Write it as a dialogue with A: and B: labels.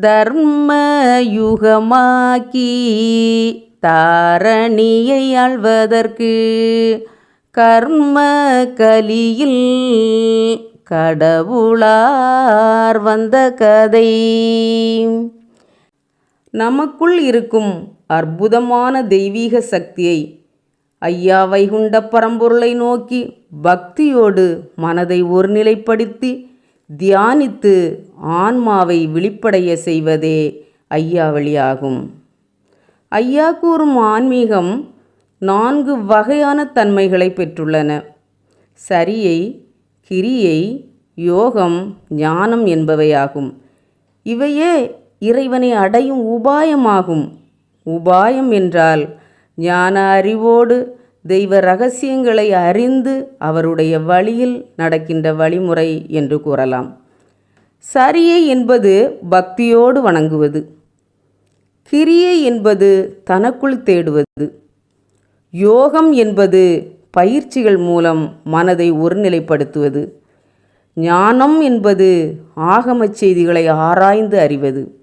A: தர்ம யுகமாக்கி தாரணியை ஆள்வதற்கு கர்ம கலியில் கடவுளார் வந்த கதை. நமக்குள் இருக்கும் அற்புதமான தெய்வீக சக்தியை ஐயா வைகுண்ட பரம்பொருளை நோக்கி பக்தியோடு மனதை ஒருநிலைப்படுத்தி தியானித்து ஆன்மாவை விழிப்படைய செய்வதே ஐயா வழியாகும். ஐயா கூறும் ஆன்மீகம் நான்கு வகையான தன்மைகளை பெற்றுள்ளன. சரியை கிரியை யோகம் ஞானம் என்பவையாகும். இவையே இறைவனை அடையும் உபாயமாகும். உபாயம் என்றால் ஞான அறிவோடு தெய்வ ரகசியங்களை அறிந்து அவருடைய வழியில் நடக்கின்ற வழிமுறை என்று கூறலாம். சரியை என்பது பக்தியோடு வணங்குவது. கிரியை என்பது தனக்குள் தேடுவது. யோகம் என்பது பயிற்சிகள் மூலம் மனதை ஒருநிலைப்படுத்துவது. ஞானம் என்பது ஆகமச் செய்திகளை ஆராய்ந்து அறிவது.